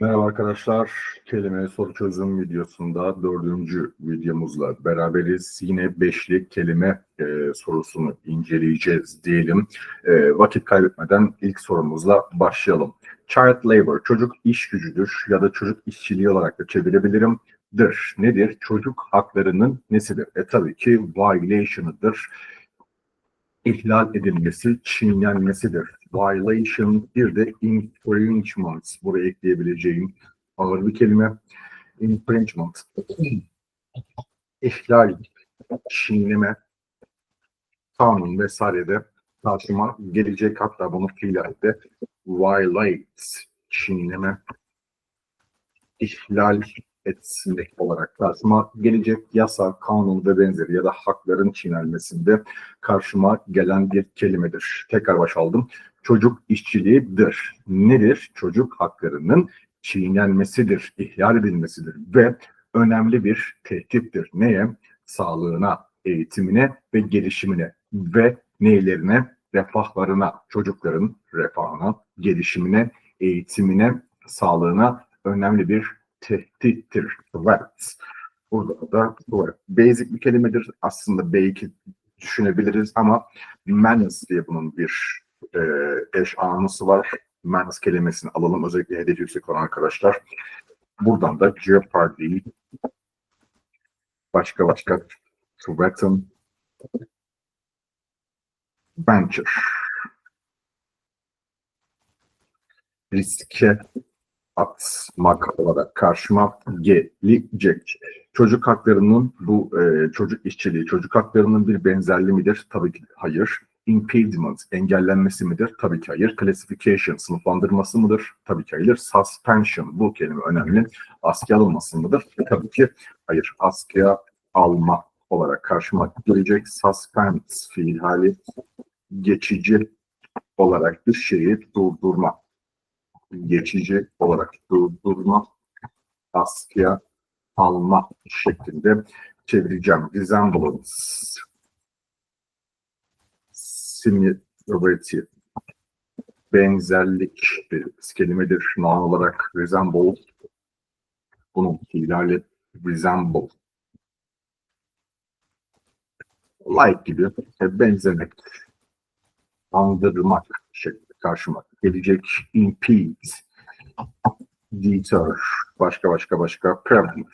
Merhaba arkadaşlar. Kelime soru çözüm videosunda dördüncü videomuzla beraberiz. Yine beşli kelime e, sorusunu inceleyeceğiz diyelim. E, vakit kaybetmeden ilk sorumuzla başlayalım. Child labor, çocuk iş gücüdür ya da çocuk işçiliği olarak da çevirebilirim. Dır. Nedir? Çocuk haklarının nesidir? E tabii ki violation'ıdır. İhlal edilmesi, çiğnenmesidir violation, bir de infringement. Buraya ekleyebileceğim ağır bir kelime. Infringement. İhlal, çiğneme, kanun vesairede karşıma gelecek. Hatta bunu fiilde violate, çiğneme, ihlal etmek olarak karşıma gelecek yasa, kanun ve benzeri ya da hakların çiğnenmesinde karşıma gelen bir kelimedir. Tekrar baş aldım çocuk işçiliğidir. Nedir? Çocuk haklarının çiğnenmesidir, ihlal edilmesidir ve önemli bir tehdittir. Neye? Sağlığına, eğitimine ve gelişimine ve neylerine? Refahlarına, çocukların refahına, gelişimine, eğitimine, sağlığına önemli bir tehdittir. Threat. Burada da threat. Basic bir kelimedir. Aslında belki düşünebiliriz ama menace diye bunun bir e, eş anısı var. Menace kelimesini alalım. Özellikle hedef yüksek olan arkadaşlar. Buradan da jeopardy, başka başka threaten, venture, riske atmak olarak karşıma gelecek. Çocuk haklarının bu e, çocuk işçiliği, çocuk haklarının bir benzerliği midir? Tabii ki hayır impediment engellenmesi midir? Tabii ki hayır. Classification sınıflandırması mıdır? Tabii ki hayır. Suspension bu kelime önemli. Askıya alınması mıdır? Tabii ki hayır. Askıya alma olarak karşıma gelecek. Suspend fiil hali geçici olarak bir şeyi durdurma. Geçici olarak durdurma. Askıya alma şeklinde çevireceğim. Resemblance similarity benzerlik bir kelimedir. Noun olarak resemble bunun fiillerle resemble like gibi benzemek andırmak şeklinde karşıma gelecek. İmpede deter başka başka başka. Prevent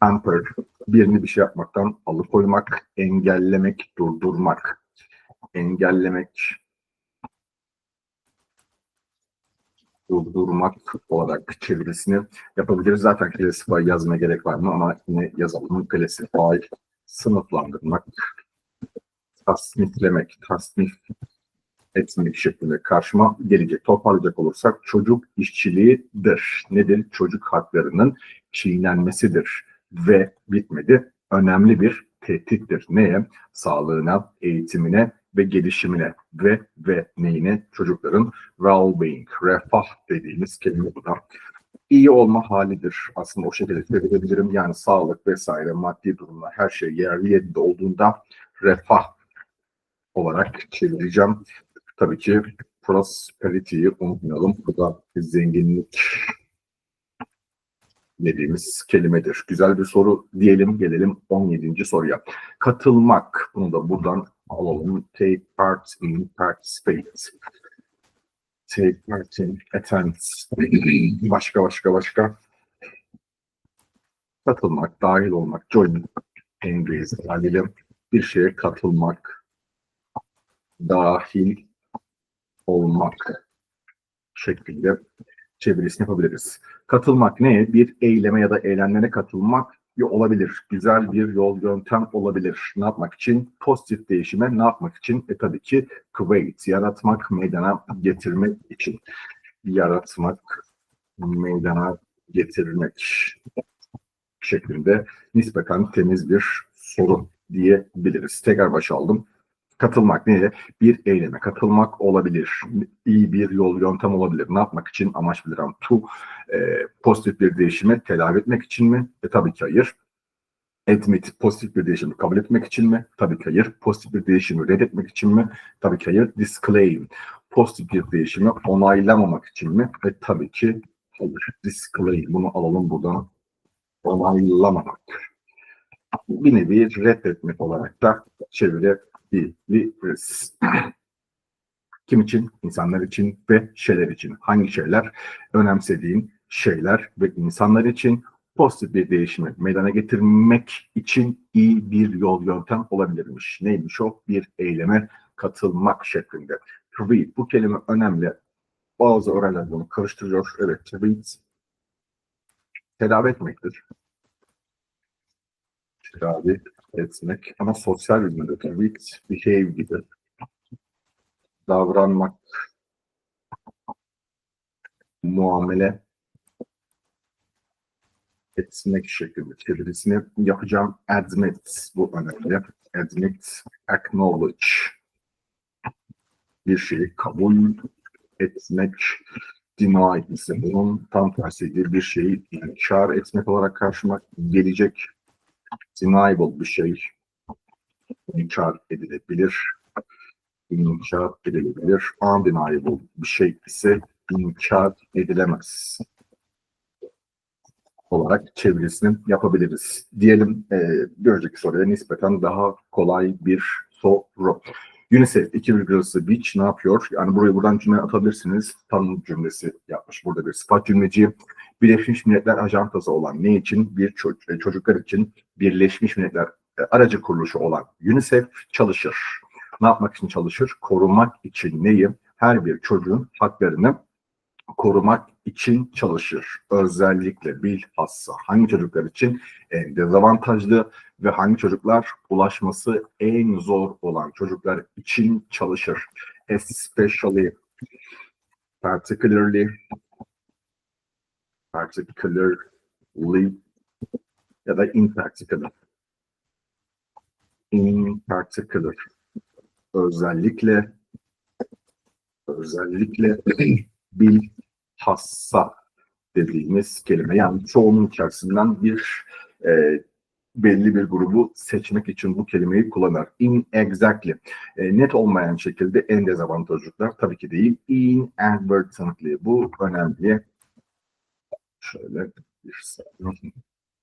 hamper. Birini bir şey yapmaktan alıkoymak, engellemek, durdurmak, engellemek, durdurmak olarak çevirisini yapabiliriz. Zaten classify yazmaya gerek var mı? Ama yine yazalım. Classify sınıflandırmak, tasniflemek, tasnif etmek şeklinde karşıma gelecek. Toparlayacak olursak çocuk işçiliğidir. Nedir? Çocuk haklarının çiğnenmesidir ve bitmedi. Önemli bir tehdittir. Neye? Sağlığına, eğitimine ve gelişimine ve ve neyine? Çocukların well-being, refah dediğimiz kelime bu da. İyi olma halidir. Aslında o şekilde çevirebilirim. Yani sağlık vesaire, maddi durumlar her şey yerli yerinde olduğunda refah olarak çevireceğim. Tabii ki prosperity'yi unutmayalım. Bu da zenginlik dediğimiz kelimedir. Güzel bir soru diyelim. Gelelim 17. soruya. Katılmak. Bunu da buradan alalım. Take part in, participate. Take part in, attend. başka başka başka. Katılmak, dahil olmak, join İngiliz haliyle bir şeye katılmak, dahil olmak şeklinde çevirisini yapabiliriz. Katılmak ne? Bir eyleme ya da eylemlere katılmak olabilir. Güzel bir yol, yöntem olabilir. Ne yapmak için? Pozitif değişime ne yapmak için? E tabii ki create, yaratmak, meydana getirmek için. Yaratmak, meydana getirmek şeklinde nispeten temiz bir soru diyebiliriz. Tekrar başa aldım. Katılmak neye? Bir eyleme katılmak olabilir. İyi bir yol, yöntem olabilir. Ne yapmak için? Amaç bilir. To e, pozitif bir değişime telafi etmek için mi? E tabii ki hayır. Admit pozitif bir değişimi kabul etmek için mi? Tabii ki hayır. Pozitif bir değişimi reddetmek için mi? Tabii ki hayır. Disclaim pozitif bir değişimi onaylamamak için mi? Ve tabii ki hayır. Disclaim. Bunu alalım buradan. Onaylamamak. Bir nevi reddetmek olarak da çevirebiliriz. Kim için? İnsanlar için ve şeyler için. Hangi şeyler? Önemsediğin şeyler ve insanlar için pozitif bir değişimi meydana getirmek için iyi bir yol yöntem olabilirmiş. Neymiş o? Bir eyleme katılmak şeklinde. Treat bu kelime önemli. Bazı öğrenciler bunu karıştırıyor. Evet, treat tedavi etmektir. Tedavi etmek ama sosyal bilimde treat behave gibi davranmak, muamele etmek şeklinde çevirisini yapacağım. Admit bu önemli. Admit, acknowledge bir şeyi kabul etmek, deny ise bunun tam tersiydi. Bir şeyi inkar etmek olarak karşıma gelecek. Deniable bir şey inkar edilebilir. İnkar edilebilir. Undeniable bir şey ise inkar edilemez olarak çevirisini yapabiliriz. Diyelim e, bir önceki soruya nispeten daha kolay bir soru. UNICEF 2,0 Beach ne yapıyor? Yani burayı buradan cümle atabilirsiniz. Tanım cümlesi yapmış burada bir sıfat cümleci. Birleşmiş Milletler Ajantası olan ne için? Bir çocuk, e, çocuklar için Birleşmiş Milletler e, aracı kuruluşu olan UNICEF çalışır. Ne yapmak için çalışır? Korumak için neyi? Her bir çocuğun haklarını korumak için çalışır. Özellikle bilhassa hangi çocuklar için en dezavantajlı ve hangi çocuklar ulaşması en zor olan çocuklar için çalışır. Especially, particularly, particularly ya da in particular. In particular. Özellikle, özellikle bilhassa dediğimiz kelime. Yani çoğunun içerisinden bir e, belli bir grubu seçmek için bu kelimeyi kullanır. Inexactly. E, net olmayan şekilde en dezavantajlıklar tabii ki değil. Inadvertently. Bu önemli. Şöyle bir saniye.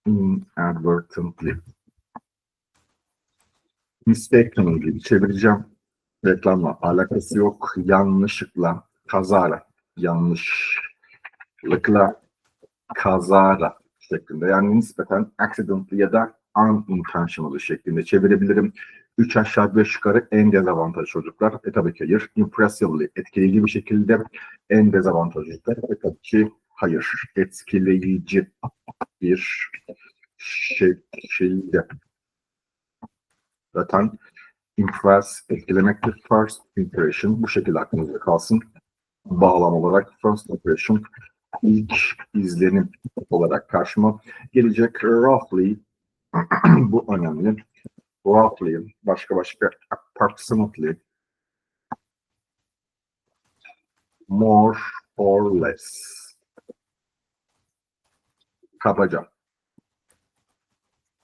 Inadvertently. Mistakenly çevireceğim. Reklamla alakası yok. Yanlışlıkla, kazara yanlışlıkla kazara şeklinde yani nispeten accidentally ya da unintentional şeklinde çevirebilirim. Üç aşağı beş yukarı en dezavantajlı çocuklar. E tabii ki hayır. Impressively etkileyici bir şekilde en dezavantajlı çocuklar. E tabii ki hayır. Etkileyici bir şekilde. Zaten impress etkilemektir. First impression bu şekilde aklınızda kalsın bağlam olarak first impression ilk izlenim olarak karşıma gelecek. Roughly bu önemli. Roughly başka başka approximately more or less kabaca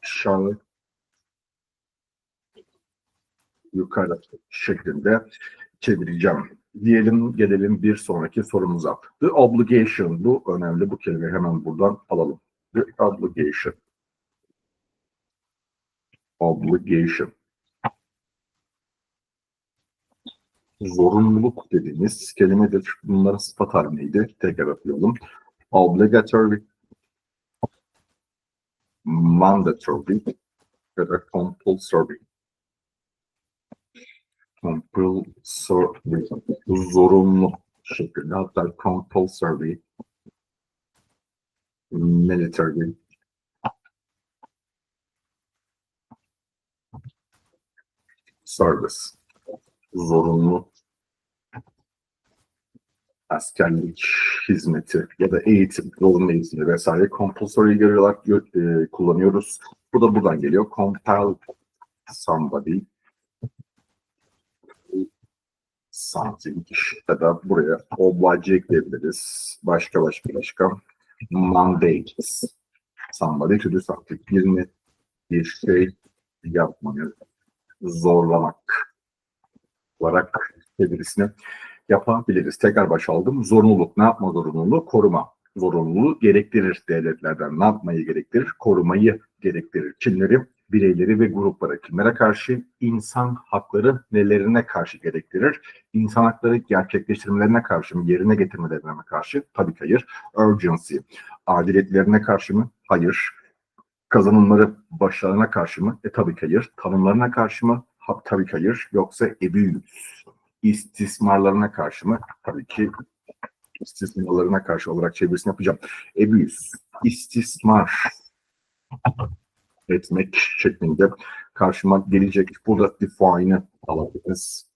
aşağı yukarı şeklinde çevireceğim. Diyelim gelelim bir sonraki sorumuza. The obligation bu önemli bu kelimeyi hemen buradan alalım. The obligation. Obligation. Zorunluluk dediğimiz kelimedir. Bunların sıfat halineydi. Tekrar yapıyorum. Obligatory, mandatory ya da compulsory compulsory, zorunlu şekilde hatta compulsory, military, service, zorunlu askerlik hizmeti ya da eğitim, zorunlu eğitimi vesaire compulsory görüyorlar, e, kullanıyoruz. Bu da buradan geliyor. Compel somebody ya da buraya oblige ekleyebiliriz. Başka başka başka mandates. Somebody to do something. Birini bir şey yapmayı zorlamak olarak çevirisini yapabiliriz. Tekrar baş aldım. Zorunluluk ne yapma zorunluluğu? Koruma zorunluluğu gerektirir devletlerden. Ne yapmayı gerektirir? Korumayı gerektirir. Kimleri? Bireyleri ve gruplara. Kimlere karşı? İnsan hakları nelerine karşı gerektirir? İnsan hakları gerçekleştirmelerine karşı mı? Yerine getirmelerine mi karşı? Tabii ki hayır. Urgency. Aciliyetlerine karşı mı? Hayır. Kazanımları başlarına karşı mı? E tabii ki hayır. Tanımlarına karşı mı? Ha, tabii ki hayır. Yoksa abuse. İstismarlarına karşı mı? Tabii ki istismarlarına karşı olarak çevirisini yapacağım. Abuse, istismar etmek şeklinde karşıma gelecek. Burada define'ı alabiliriz.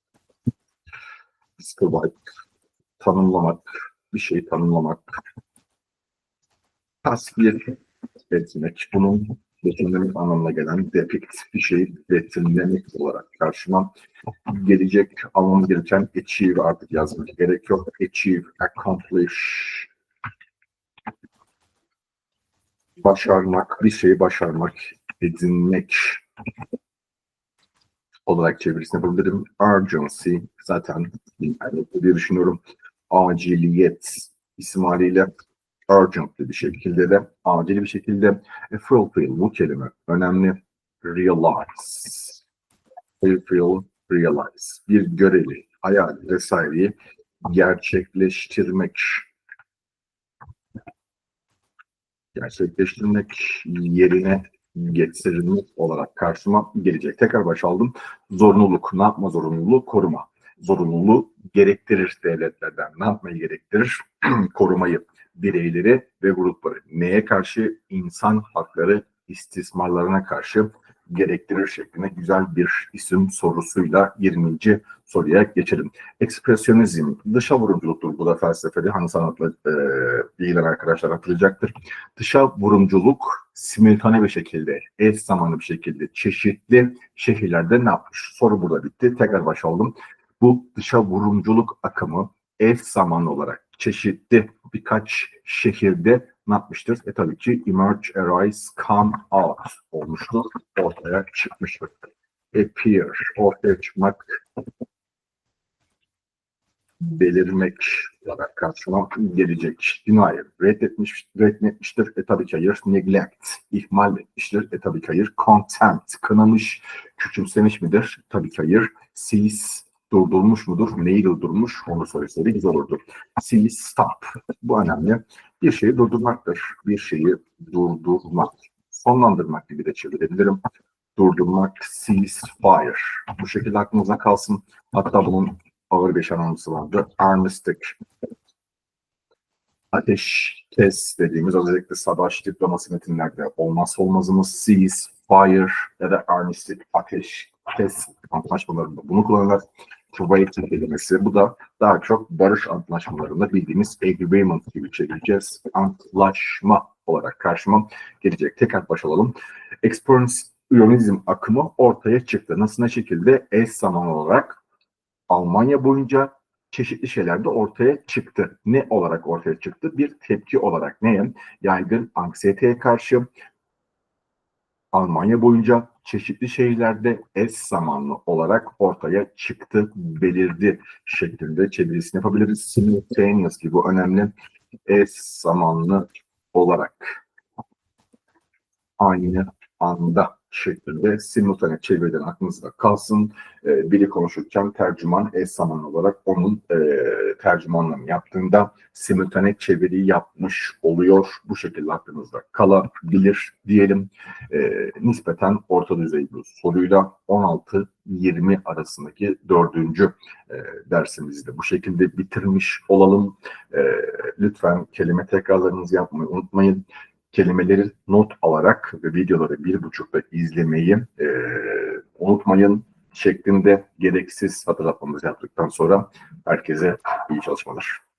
Describe, tanımlamak, bir şeyi tanımlamak. Tasvir etmek. Bunun betimlemek anlamına gelen depict bir şeyi betimlemek olarak karşıma gelecek almamız gereken achieve artık yazmak gerek yok. Achieve, accomplish. Başarmak, bir şeyi başarmak, edinmek olarak çevirisini yapabilirim. Urgency zaten internette diye düşünüyorum. Aciliyet isim haliyle urgently bir şekilde de acil bir şekilde e, fulfill bu kelime önemli. Realize. Fulfill, realize. Bir görevi, hayal vesaireyi gerçekleştirmek. Gerçekleştirmek yerine getirilmek olarak karşıma gelecek. Tekrar baş aldım. Zorunluluk. Ne yapma zorunluluğu? Koruma. Zorunluluğu gerektirir devletlerden. Ne yapmayı gerektirir? Korumayı. Bireyleri ve grupları. Neye karşı? İnsan hakları istismarlarına karşı gerektirir şeklinde güzel bir isim sorusuyla 20. soruya geçelim. Ekspresyonizm, dışa vurumculuktur bu da felsefede. Hani sanatla e, ilgilenen arkadaşlar hatırlayacaktır. Dışa vurumculuk simultane bir şekilde, eş zamanlı bir şekilde çeşitli şehirlerde ne yapmış? Soru burada bitti. Tekrar baş aldım. Bu dışa vurumculuk akımı eş zamanlı olarak çeşitli birkaç şehirde ne yapmıştır? E tabii ki emerge, arise, come out olmuştur. Ortaya çıkmıştır. Appear, ortaya çıkmak, belirmek olarak karşıma gelecek. Deny, reddetmiş, reddetmiştir. E tabii ki hayır. Neglect, ihmal etmiştir. E tabii ki hayır. Contempt, kınamış, küçümsemiş midir? Tabii ki hayır. Cease, durdurmuş mudur? Neyi durdurmuş? Onu söyleseydi güzel olurdu. Cease, stop. Bu önemli. Bir şeyi durdurmaktır. Bir şeyi durdurmak. Sonlandırmak gibi de çevirebilirim. Durdurmak, cease fire. Bu şekilde aklınıza kalsın. Hatta bunun ağır bir anlamlısı vardı. Armistice. Ateş, kes dediğimiz özellikle savaş diplomasi metinlerde olmazsa olmazımız cease fire ya da armistice, ateş, kes antlaşmalarında bunu kullanırlar. Trade kelimesi. Bu da daha çok barış antlaşmalarında bildiğimiz agreement gibi çevireceğiz. Antlaşma olarak karşıma gelecek. Tekrar baş alalım. Expansionizm akımı ortaya çıktı. Nasıl ne şekilde? Eş zaman olarak Almanya boyunca çeşitli şeyler de ortaya çıktı. Ne olarak ortaya çıktı? Bir tepki olarak neye? Yaygın anksiyeteye karşı Almanya boyunca çeşitli şehirlerde eş zamanlı olarak ortaya çıktı, belirdi şeklinde çevirisini yapabiliriz. Simultaneously bu önemli. Eş zamanlı olarak aynı anda şeklinde simultane çeviriden aklınızda kalsın. E, biri konuşurken tercüman eş zamanlı olarak onun e, tercümanlığını yaptığında simultane çeviri yapmış oluyor. Bu şekilde aklınızda kalabilir diyelim. E, nispeten orta düzey bir soruyla 16-20 arasındaki dördüncü e, dersimizi de bu şekilde bitirmiş olalım. E, lütfen kelime tekrarlarınızı yapmayı unutmayın kelimeleri not alarak ve videoları bir buçukta izlemeyi e, unutmayın şeklinde gereksiz hatırlatmamızı yaptıktan sonra herkese iyi çalışmalar.